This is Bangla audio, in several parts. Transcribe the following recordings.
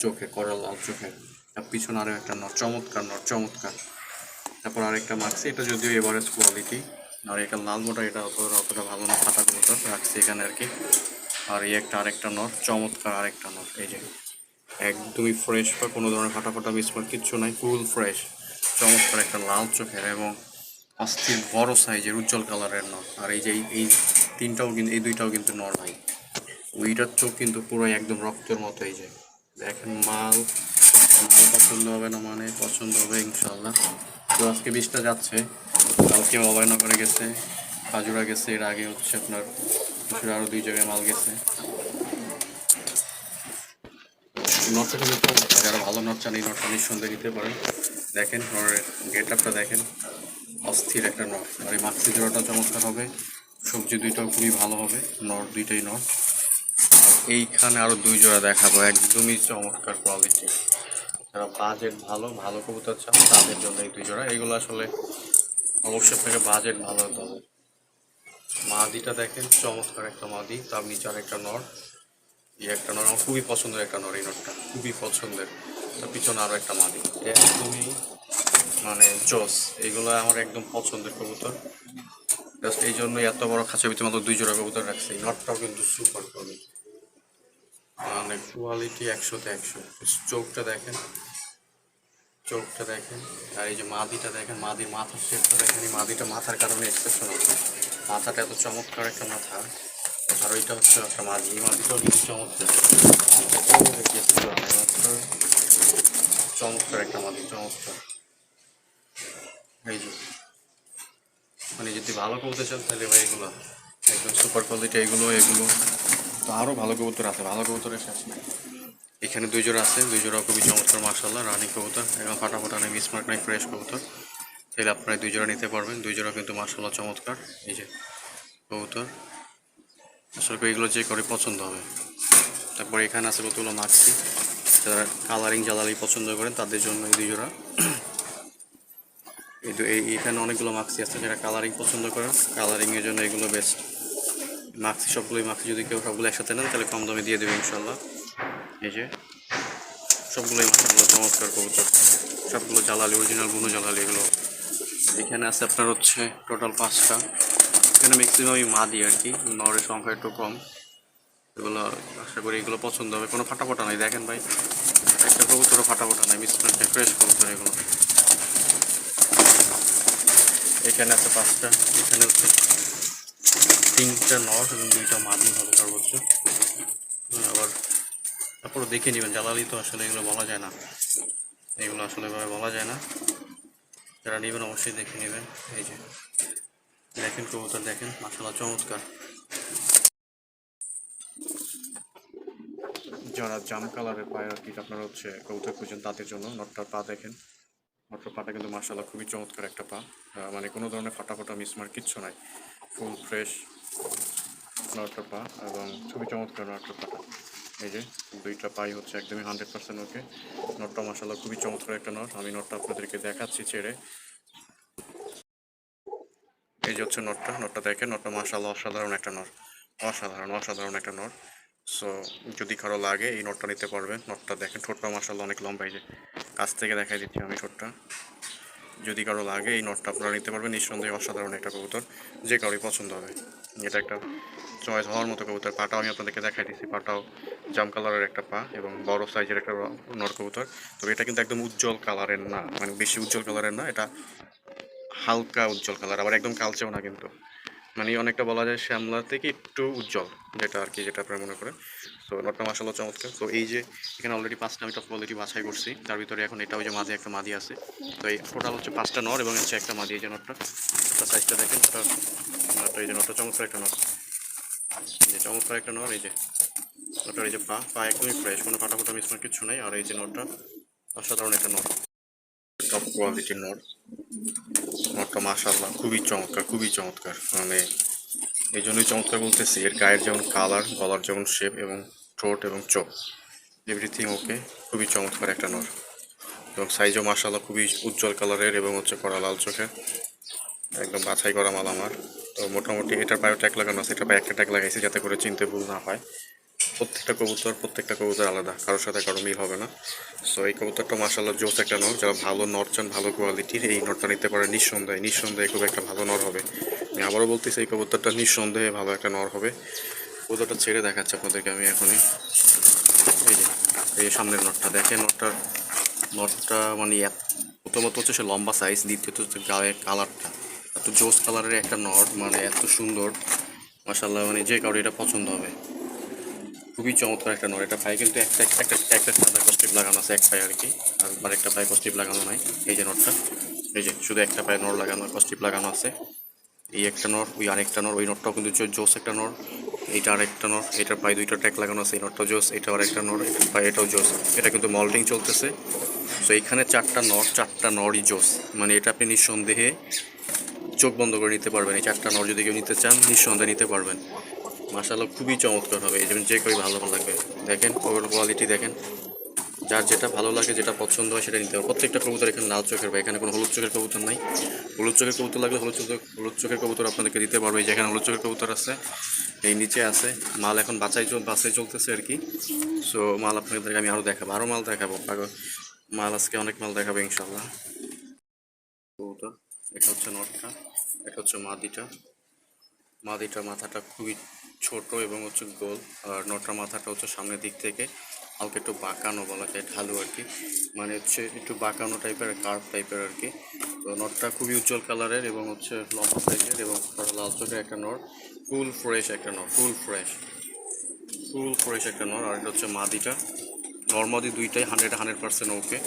চোখে করা লাল চোখে। আর পিছনে আরও একটা নট চমৎকার নট চমৎকার। তারপর আরেকটা মার্কস এটা যদিও এভারেজ কোয়ালিটি আর এটা লাল মোটা এটা অতটা অতটা ভালো না, ফাটা কবুতর রাখছি এখানে আর কি আর এই একটা আরেকটা নট চমৎকার আরেকটা নট এই যে। একদমই ফ্রেশ বা কোনো ধরনের ফাটা ফাটা মিসমার কিচ্ছু নাই ফুল ফ্রেশ চমৎকার একটা লাল চোখের এবং অস্থির বড় সাইজের উজ্জ্বল কালারের নট আর এই যে এই- তিনটাও কিন্তু এই দুইটাও কিন্তু নর ভাই। ওইটার চোখ কিন্তু পুরো একদম রক্তের মতো, এই যে। দেখেন মাল মাল পছন্দ হবে না মানে পছন্দ হবে ইনশাল্লাহ তো আজকে বৃষ্টিটা যাচ্ছে, কালকে অভয়নগরে গেছে, খাজুরা গেছে, এর আগে হচ্ছে আপনার আরও দুই জায়গায় মাল গেছে। নটটা কিন্তু যারা ভালো নট চান এই নটটা নিঃসন্দেহে নিতে পারেন। দেখেন নরের গেট আপটা দেখেন, অস্থির একটা নট। আর এই মাক্সি জোড়াটা চমৎকার হবে, সবজি দুইটাও খুবই ভালো হবে, নট, দুইটাই নট। এইখানে আরও দুই জোড়া দেখাবো। একদমই চমৎকার কোয়ালিটি যারা বাজেট ভালো ভালো কবুতর চান, তাদের জন্য এই দুই জোড়া। এগুলো আসলে অবশ্যই আপনাকে বাজেট ভালো হতে হবে। মাদিটা দেখেন, চমৎকার একটা মাদি। তার নিচে একটা নর। এই একটা নর, আমার খুবই পছন্দের একটা নর এই নরটা। খুবই পছন্দের। তার পিছনে আরও একটা মাদি। একদমই মানে জোস। এইগুলো আমার একদম পছন্দের কবুতর। জাস্ট এই জন্যই এত বড় খাঁচা ভিতরে মাত্র দুই জোড়া কবুতর রাখছে। এই নটটাও কিন্তু সুপার কোয়ালিটি মানে কোয়ালিটি একশোতে একশো। চোখটা দেখেন। চোখটা দেখেন। আর এই যে মাদিটা দেখেন, মাদির মাথার শেপটা দেখেন। এই মাদিটা মাথার কারণে এক্সেপশনাল মাথাটা এত চমৎকার একটা মাথা। আর ওইটা হচ্ছে একটা মাদি। এই মাদিটাও কিন্তু চমৎকার। চমৎকার একটা মাদি, চমৎকার। এই যে। মানে যদি ভালো করতে চান তাহলে ভাই এগুলো, একদম সুপার কোয়ালিটি এগুলো এগুলো। তো আরও ভালো কবুতর আছে, ভালো কবুতরের শেষ নেই। এখানে দুই জোড়া আছে দুই জোড়া খুবই চমৎকার মার্শাল্লাহ রানি কবুতর একদম ফাটাফাটা নেই মিসমার্ক নেই ফ্রেশ কবুতর। তাহলে আপনারা দুই জোড়া নিতে পারবেন দুই জোড়া কিন্তু মার্শাল্লাহ চমৎকার। এই যে কবুতর, আসলে এগুলো যে করে পছন্দ হবে। তারপর এখানে আছে কতগুলো মাছি, যারা কালারিং জ্বালালি পছন্দ করেন, তাদের জন্য এই দুই জোড়া এই এখানে অনেকগুলো মাক্সি আছে যারা কালারিং পছন্দ করেন কালারিংয়ের জন্য এগুলো বেস্ট মাক্সি, সবগুলোই মাক্সি যদি কেউ সবগুলো একসাথে নেন, তাহলে কম দামে দিয়ে দেবে ইনশাল্লাহ এই যে, সবগুলোই মাসাগুলো চমৎকার কবুতর। সবগুলো জ্বালালি অরিজিনাল গুনো জ্বালালি এগুলো। এখানে আছে আপনার হচ্ছে টোটাল পাঁচটা। এখানে ম্যাক্সিমামই মা দিই আর কি, নরের সংখ্যা একটু কম। এগুলো আশা করি এগুলো পছন্দ হবে। কোনো ফাটাফাটা নাই, দেখেন ভাই। একটা কবুতরও ফাটাফাটা নাই মিসপ্রিন্ট ফ্রেশ কবুতর এগুলো। এখানে আছে পাঁচটা, এখানে হচ্ছে তিনটা নট এবং দুইটা মাদি হবে সর্বোচ্চ আবার তারপরে দেখে নেবেন, জ্বালালি তো আসলে এগুলো বলা যায় না। এগুলো আসলে এভাবে বলা যায় না। যারা নেবেন অবশ্যই দেখে নেবেন। এই যে, দেখেন কবুতর, দেখেন মাসালা চমৎকার। যারা জাম কালারের পায়ের আর কি আপনার হচ্ছে কবুতর খুঁজছেন তাদের জন্য, নটটার পা দেখেন। নটটার পাটা কিন্তু মার্শাল্লাহ খুবই চমৎকার একটা পা। মানে কোনো ধরনের ফাটা ফাটা মিসমার কিচ্ছু নাই। ফুল ফ্রেশ নটটার পা এবং খুবই চমৎকার নটটার পাটা। এই যে, দুইটা পাই হচ্ছে একদমই হান্ড্রেড পার্সেন্ট ওকে। নটটা মার্শাল্লাহ খুবই চমৎকার একটা নট। আমি নটটা আপনাদেরকে দেখাচ্ছি ছেড়ে। এই যে হচ্ছে নটটা নটটা দেখেন, নটটা মার্শাল্লাহ অসাধারণ একটা নট। অসাধারণ অসাধারণ একটা নট। সো যদি কারও লাগে, এই নটটা নিতে পারবেন। নটটা দেখেন, ঠোঁটটা মার্শাল্লাহ অনেক লম্বা, এই যে। কাছ থেকে দেখাই দিচ্ছি আমি ঠোঁটটা। যদি কারও লাগে এই নটটা আপনারা নিতে পারবেন। নিঃসন্দেহে অসাধারণ একটা কবুতর, যে কারোই পছন্দ হবে। এটা একটা চয়েস হওয়ার মতো কবুতর। পাটাও আমি আপনাদেরকে দেখাই দিচ্ছি পাটাও জাম কালারের একটা পা এবং বড় সাইজের একটা নট কবুতর। তবে এটা কিন্তু একদম উজ্জ্বল কালারের না। মানে বেশি উজ্জ্বল কালারের না, এটা হালকা উজ্জ্বল কালার, আবার একদম কালচেও না কিন্তু। মানে অনেকটা বলা যায় শ্যামলা থেকে একটু উজ্জ্বল, যেটা আর কি, যেটা আপনারা মনে করেন। তো নটটা মাসাল্লাহ চমৎকার। তো এই যে এখানে অলরেডি পাঁচটা আমি টপ কোয়ালিটি বাছাই করছি, তার ভিতরে এখন এটা ওই যে মাঝে একটা মাদি আছে। তো এই টোটাল হচ্ছে পাঁচটা নর এবং হচ্ছে একটা মাদি, এই যে নটটা। একটা সাইজটা দেখেন ওটা নটটা, এই যে নটটা চমৎকার একটা নট যে চমৎকার একটা নর, এই যে নটটার এই যে পা পা একদমই ফ্রেশ কোনো ফাটা ফাটা মিসমার কিছু নেই। আর এই যে নটটা অসাধারণ একটা নট টপ কোয়ালিটির নট নটটা মাশাল্লাহ খুবই চমৎকার খুবই চমৎকার। মানে এই জন্যই চমৎকার বলতেছি, এর গায়ের যেমন কালার গলার যেমন শেপ এবং ঠোঁট এবং চোখ এভরিথিং ওকে খুবই চমৎকার একটা নর। এবং সাইজও মাশাল্লাহ খুবই উজ্জ্বল কালারের এবং হচ্ছে কড়া লাল চোখের। একদম বাছাই করা মাল আমার তো মোটামুটি এটার পায়ে ট্যাগ লাগানো আছে এটা পায়ে একটা ট্যাগ লাগাইছি যাতে করে চিনতে ভুল না হয়। প্রত্যেকটা কবুতর প্রত্যেকটা কবুতর আলাদা। কারোর সাথে কারও মিল হবে না। সো এই কবুতরটা মাসাল্লাহ জোস একটা নর। যারা ভালো নর চান, ভালো কোয়ালিটির এই নরটা নিতে পারে নিঃসন্দেহে। নিঃসন্দেহে খুব একটা ভালো নর হবে। আমি আবারও বলতেছি, এই কবুতরটা নিঃসন্দেহে ভালো একটা নর হবে। কবুতরটা ছেড়ে দেখাচ্ছে আপনাদেরকে আমি এখনই। এই যে, এই সামনের নটটা দেখেন নটটার নটটা মানে এত- প্রথমত হচ্ছে সে লম্বা সাইজ দ্বিতীয়ত হচ্ছে গায়ের কালারটা এত জোস কালারের একটা নট মানে এত সুন্দর। মাসাল্লাহ মানে যে কারও এটা পছন্দ হবে। খুবই চমৎকার একটা নট এটা পায়ে কিন্তু একটা একটা একটা সাদা কস্টিপ লাগানো আছে, এক পায়ে আর কি। আর আর একটা পায়ে কস্টিপ লাগানো নাই, এই যে নটটা। এই যে, শুধু একটা পায়ে নট লাগানো কস্টিপ লাগানো আছে। এই একটা নর ওই আরেকটা নর ওই নটটাও কিন্তু জোস একটা নর এইটা আরেকটা নর এটার পায়ে দুইটা ট্যাগ লাগানো আছে, এই নটটাও জোস এটা আরেকটা নর পায়ে এটাও জোস। এটা কিন্তু মল্টিং চলতেছে। তো এইখানে চারটা নর চারটা নরই জোস। মানে এটা আপনি নিঃসন্দেহে চোখ বন্ধ করে নিতে পারবেন। এই চারটা নর যদি কেউ নিতে চান, নিঃসন্দেহে নিতে পারবেন। মাসাল্লাহ খুবই চমৎকার হবে। এই যেমন যে কই ভালো লাগবে। দেখেন কোয়ালিটি দেখেন। যার যেটা ভালো লাগে, যেটা পছন্দ হয়, সেটা নিতে হবে। প্রত্যেকটা কবুতর এখানে লাল চোখের বা এখানে কোনো হলুদ চোখের কবুতর নাই। হলুদ চোখের কবুতর লাগলে হলুদ চোখের হলুদ চোখের কবুতর আপনাদেরকে দিতে পারব। যেখানে হলুদ চোখের কবুতর আছে, এই নিচে আছে। মাল এখন বাছাই চল, বাছাই চলতেছে আর কি। সো মাল আপনাদেরকে আমি আরও দেখাবো আরও মাল দেখাবো। মাল আজকে অনেক মাল দেখাবো ইনশাল্লাহ কবুতর, এটা হচ্ছে নটটা এটা হচ্ছে মাদিটা। মাদিটার মাথাটা খুবই ছোট এবং হচ্ছে গোল, আর নটার মাথাটা হচ্ছে সামনের দিক থেকে হালকা একটু বাঁকানো বলা যায়, ঢালু আর কি। মানে হচ্ছে একটু বাঁকানো টাইপের কার্ভ টাইপের আর কি। তো নটটা খুবই উজ্জ্বল কালারের এবং হচ্ছে লম্বা সাইজের এবং লাল চোখের একটা নট ফুল ফ্রেশ একটা not full fresh full fresh একটা নর। আর এটা হচ্ছে মাদিটা। নর্মাদি দুইটাই হান্ড্রেড হান্ড্রেড পার্সেন্ট ওকে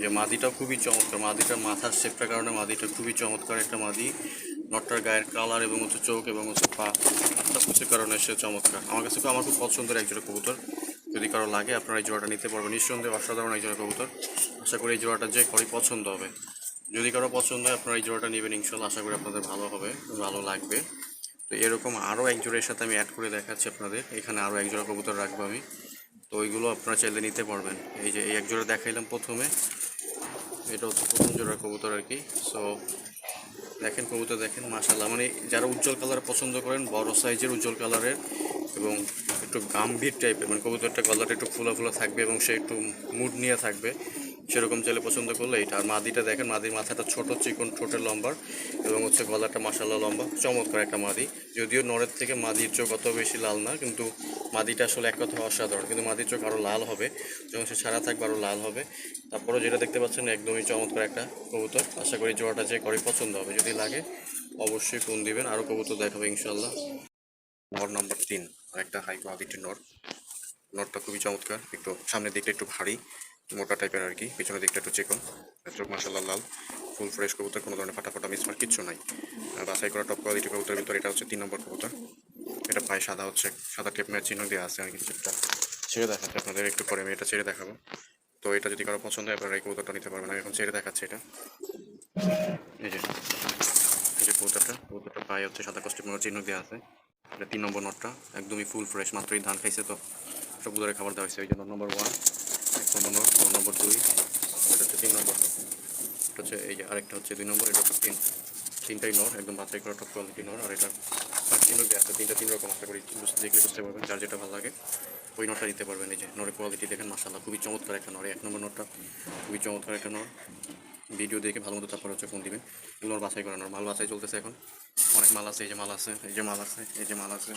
যে মাদিটা খুবই চমৎকার। মাদিটার মাথার শেপটার কারণে মাদিটা খুবই চমৎকার একটা মাদি। নটটার গায়ের কালার এবং হচ্ছে চোখ এবং হচ্ছে পা সব কিছুর কারণে সে চমৎকার। আমার কাছে আমার খুব পছন্দের একজোড়া কবুতর। যদি কারও লাগে, আপনারা এই জোড়াটা নিতে পারবেন। নিঃসন্দেহে অসাধারণ একজোড়া কবুতর। আশা করি এই জোড়াটা যে করি পছন্দ হবে। যদি কারও পছন্দ হয়, আপনারা এই জোড়াটা নেবেন ইনশাল্লাহ। আশা করি আপনাদের ভালো হবে, ভালো লাগবে। তো এরকম আরও এক জোড়ের সাথে আমি অ্যাড করে দেখাচ্ছি আপনাদের। এখানে আরও এক জোড়া কবুতর রাখব আমি। তো ওইগুলো আপনারা চাইলে নিতে পারবেন। এই যে, এই এক জোড়া দেখাইলাম প্রথমে। এটা হচ্ছে প্রথম জোড়ার কবুতর আর কি। সো দেখেন কবুতর দেখেন মাশাল্লাহ মানে যারা উজ্জ্বল কালার পছন্দ করেন, বড় সাইজের উজ্জ্বল কালারের এবং একটু গাম্ভীর টাইপের মানে কবুতরটা গলাটা একটু ফোলা ফোলা থাকবে এবং সে একটু মুড নিয়ে থাকবে। সেরকম চাইলে পছন্দ করলে এটা। আর মাদিটা দেখেন, মাদির মাথাটা ছোট, চিকন, ঠোঁটের লম্বার এবং হচ্ছে গলাটা মাসাল্লাহ লম্বা, চমৎকার একটা মাদি। যদিও নরের থেকে মাদির চোখ অত বেশি লাল না, কিন্তু মাদিটা আসলে এক কথা অসাধারণ। কিন্তু মাদির চোখ আরও লাল হবে, যখন সে সারা থাকবে আরও লাল হবে। তারপরেও যেটা দেখতে পাচ্ছেন, একদমই চমৎকার একটা কবুতর। আশা করি জোড়াটা যে করে পছন্দ হবে। যদি লাগে, অবশ্যই ফোন দিবেন আরও কবুতর দেখাবে ইনশাল্লাহ নর নাম্বার তিন আর একটা হাই কোয়ালিটির নর। নটটা খুবই চমৎকার, একটু সামনের দিকটা একটু ভারী। মোটা টাইপের আর কি। পিছনের দিকটা একটু চিকন। চোখ মাসাল্লাহ লাল। ফুল ফ্রেশ কবুতর, কোনো ধরনের ফাটা ফাটা মিসমার কিচ্ছু নাই। বাছাই করা টপ কোয়ালিটি কবুতরের ভিতর এটা হচ্ছে তিন নম্বর কবুতর। এটা পায়ে সাদা হচ্ছে। সাদা টেপ ম্যাচ চিহ্ন দেওয়া আছে আর কি চেপটা ছেড়ে দেখাচ্ছে আপনাদের একটু পরে, আমি এটা ছেড়ে দেখাবো। তো এটা যদি কারও পছন্দ হয়, আপনারা এই কবুতরটা নিতে পারবেন। আমি এখন ছেড়ে দেখাচ্ছি এটা। এই যে এই যে কবুতরটা। কবুতরটা পায়ে হচ্ছে সাদা কষ্টের চিহ্ন দেওয়া আছে। এটা তিন নম্বর নটটা। একদমই ফুল ফ্রেশ মাত্রই ধান খাইছে তো। সব কবুতরের খাবার দেওয়া হয়েছে। ওই যে নট নম্বর ওয়ান নম্বর নম্বর দুই, এটা হচ্ছে তিন নম্বর। এটা হচ্ছে এই যে আরেকটা হচ্ছে দুই নম্বর, এটা হচ্ছে তিন। তিনটাই নর, একদম বাছাই করা টপ কোয়ালিটি নর, আর এটা পাঁচ তিন দেওয়া আছে, তিনটা তিন রকম আশা করি বুঝতে দেখলে বুঝতে পারবেন যার যেটা ভালো লাগে, ওই নটটা নিতে পারবেন এই যে নরের কোয়ালিটি দেখেন মাসাল্লাহ খুবই চমৎকার একটা নর এক নম্বর নটটা খুবই চমৎকার একটা নর। ভিডিও দেখে ভালো মতো তারপর হচ্ছে ফোন দিবেন এগুলোর বাছাই করানোর মাল বাছাই চলতেছে এখন। অনেক মাল আছে, এই যে মাল আছে, এই যে মাল আছে, এই যে মাল আছে,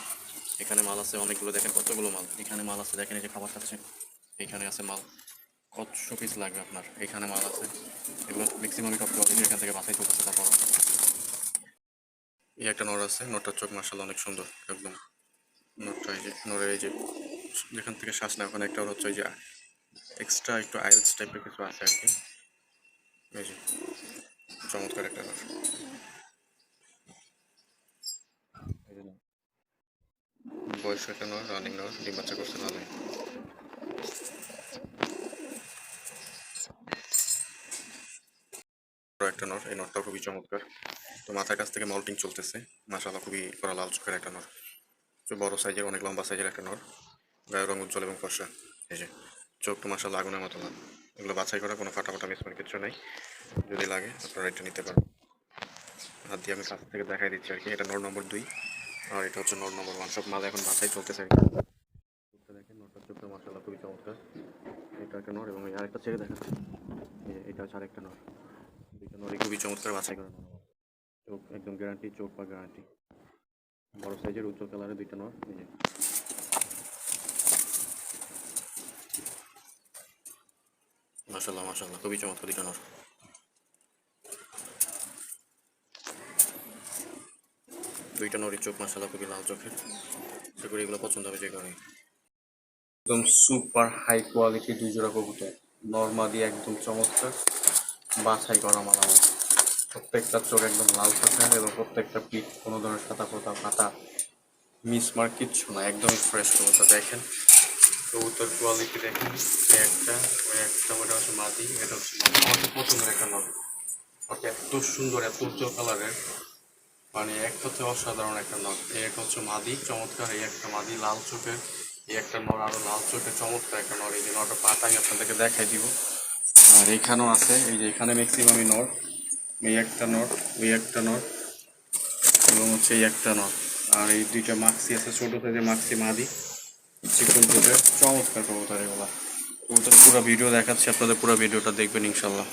এখানে মাল আছে অনেকগুলো, দেখেন কতগুলো মাল, এখানে মাল আছে, দেখেন এই যে খাবার খাচ্ছে। এখানে আছে মাল। কতশো পিস লাগবে আপনার? এখানে মাল আছে। এগুলো ম্যাক্সিমামই টপ কোয়ালিটি এখান থেকে বাছাই চলতেছে তারপর। এই একটা নর আছে, নরটার চোখ মার্শাল অনেক সুন্দর, একদম। নরটা এই যে, নরের এই যে, যেখান থেকে শ্বাস না ওখানে একটা হচ্ছে যে এক্সট্রা একটু আইলস টাইপের কিছু আছে আর কি। এই যে, চমৎকার একটা নর। বয়স একটা নয় রানিং নয় ডিম বাচ্চা করছে ভালোই একটা নর, এই নরটা খুবই চমৎকার। তো মাথার কাছ থেকে মল্টিং চলতেছে। মাসাল্লাহ খুবই করা লাল চোখের একটা নর। তো বড় সাইজের অনেক লম্বা সাইজের একটা নর। গায়ের রং উজ্জ্বল এবং ফর্সা। এই যে, চোখ তো মাসাল্লাহ আগুনের মতো লাল। এগুলো বাছাই করা, কোনো ফাটা ফাটা মিসমার কিছু নেই। যদি লাগে, আপনারা এটা নিতে পারেন। হাত দিয়ে আমি কাছ থেকে দেখাই দিচ্ছি আর কি। এটা নর নম্বর দুই। আর এটা হচ্ছে নর নম্বর ওয়ান। সব মাল এখন বাছাই চলতেছে আর কি। চোখটা এটা একটা নর এবং আরেকটা ছেড়ে দেখাচ্ছি। এটা হচ্ছে আরেকটা নর। নরই খুবই চমৎকার বাছাই করে নর। চোখ, একদম গ্যারান্টি চোখ বা গ্যারান্টি বড় সাইজের উজ্জ্বল কালারের দুইটা নর এই যে। মাশাল্লাহ মাশাল্লাহ খুবই চমৎকার দুইটা নর দুইটা নরই চোখ মাশাল্লাহ খুবই লাল চোখের। আশা করি এগুলো পছন্দ হবে যে কারণে। একদম সুপার হাই কোয়ালিটি দুই জোড়া কবুতর। নর্মাদি একদম চমৎকার। বাছাই করা মালা আমার। প্রত্যেকটা চোখ একদম লাল চোখের এবং প্রত্যেকটা পিঠ কোনো ধরনের সাদা পোতা পাতা মিসমার্ক কিচ্ছু না, একদমই ফ্রেশ কবুতর। দেখেন, কবুতর কোয়ালিটি দেখেন একটা, ওই একটা ওটা হচ্ছে মাদি, এটা হচ্ছে। আমার পছন্দের একটা নয় ওকে, এত সুন্দর, এত উজ্জ্বল কালারের মানে এক হচ্ছে অসাধারণ একটা এই একটা হচ্ছে মাদি, চমৎকার। এই একটা মাদি লাল চোখের, এই একটা নর আরও লাল চোখের চমৎকার একটা নর। এই যে নরটা পাটা আমি আপনাদেরকে দেখাই দিব। আর এখানেও আছে, এই যে এখানে ম্যাক্সিমামই নর এই একটা নর ওই একটা নর এবং হচ্ছে এই একটা নর আর এই দুইটা মাক্সি আছে, ছোটো সাইজের মাক্সি মাদি। চিকন চোখের চমৎকার কবুতর এগুলা। কবুতর পুরো ভিডিও দেখাচ্ছি, আপনাদের পুরো ভিডিওটা দেখবেন ইনশাল্লাহ